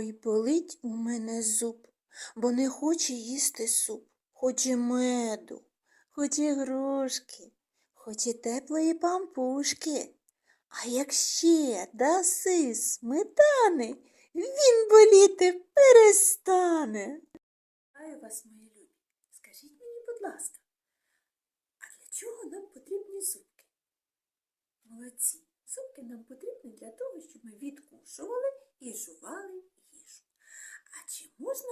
Ой, болить у мене зуб, бо не хоче їсти суп. Хоче меду, хоче грушки, хоче теплої пампушки. А як ще даси сметани, він боліти перестане. Вітаю вас, мої любі. Скажіть мені, будь ласка, а для чого нам потрібні зубки? Молодці. Зубки нам потрібні для того, щоб ми відкушували і жували їжу. А чи можна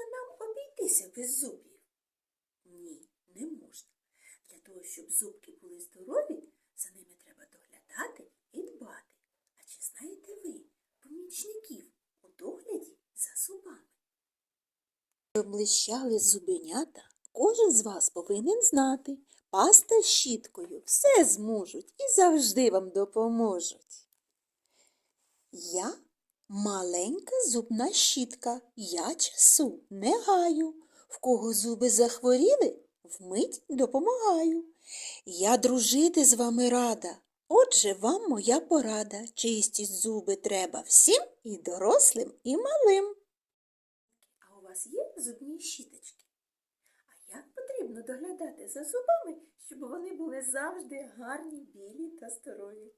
нам без зубів? Ні, не можна. Для того, щоб зубки були здорові, за ними треба доглядати і дбати. А чи знаєте ви помічників у догляді за зубами? Облищали зубенята, кожен з вас повинен знати. Паста щіткою все зможуть і завжди вам допоможуть. Я маленька зубна щітка, я часу не гаю. В кого зуби захворіли, вмить допомагаю. Я дружити з вами рада. Отже, вам моя порада. Чистіть зуби треба всім і дорослим, і малим. А у вас є зубні щіточки? А як потрібно доглядати за зубами, щоб вони були завжди гарні, білі та здорові?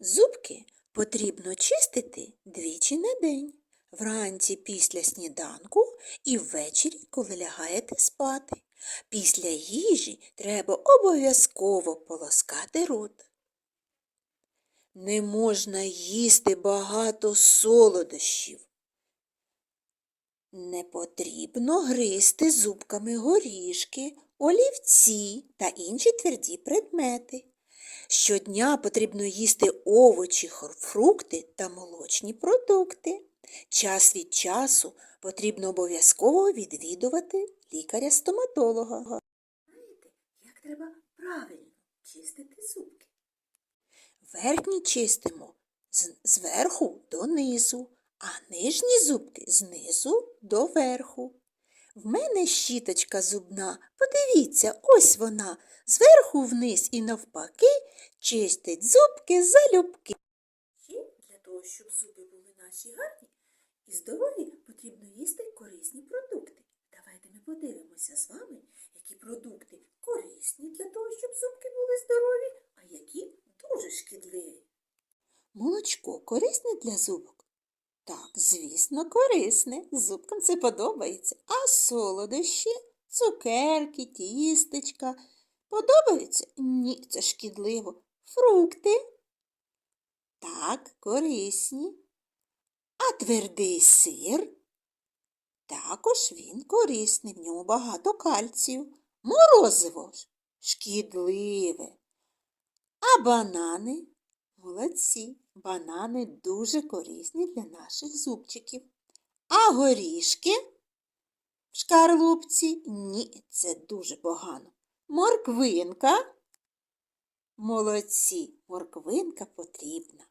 Зубки потрібно чистити двічі на день. Вранці після сніданку і ввечері, коли лягаєте спати. Після їжі треба обов'язково полоскати рот. Не можна їсти багато солодощів. Не потрібно гризти зубками горішки, олівці та інші тверді предмети. Щодня потрібно їсти овочі, фрукти та молочні продукти. Час від часу потрібно обов'язково відвідувати лікаря-стоматолога. Знаєте, як треба правильно чистити зубки? Верхні чистимо зверху до низу, а нижні зубки знизу до верху. В мене щіточка зубна, подивіться, ось вона, зверху вниз і навпаки чистить зубки залюбки. Для того, щоб зуби були наші гарні і здорові, потрібно їсти корисні продукти. Давайте ми подивимося з вами, які продукти корисні для того, щоб зубки були здорові, а які дуже шкідливі. Молочко корисне для зубок? Так, звісно, корисне. Зубкам це подобається. А солодощі, цукерки, тістечка подобаються? Ні, це шкідливо. Фрукти? Так, корисні. А твердий сир? Також він корисний, в ньому багато кальцію. Морозиво шкідливе. А банани? Молодці, банани дуже корисні для наших зубчиків. А горішки в шкарлупці? Ні, це дуже погано. Морквинка? Молодці, морквинка потрібна.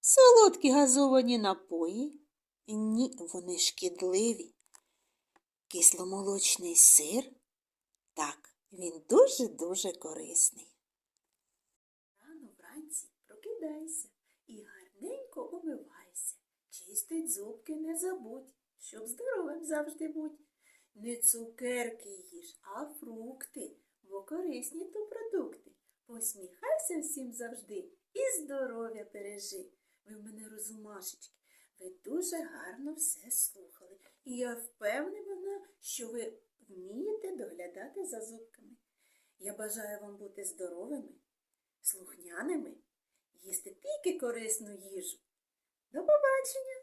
Солодкі газовані напої? Ні, вони шкідливі. Кисломолочний сир? Так, він дуже-дуже корисний. Прокидайся і гарненько умивайся. Чистить зубки не забудь, щоб здоровим завжди будь. Не цукерки їж, а фрукти, бо корисні то продукти. Посміхайся всім завжди і здоров'я бережи. Ви в мене розумашечки, ви дуже гарно все слухали. І я впевнена, що ви вмієте доглядати за зубками. Я бажаю вам бути здоровими, слухняними, їсти тільки корисну їжу. До побачення!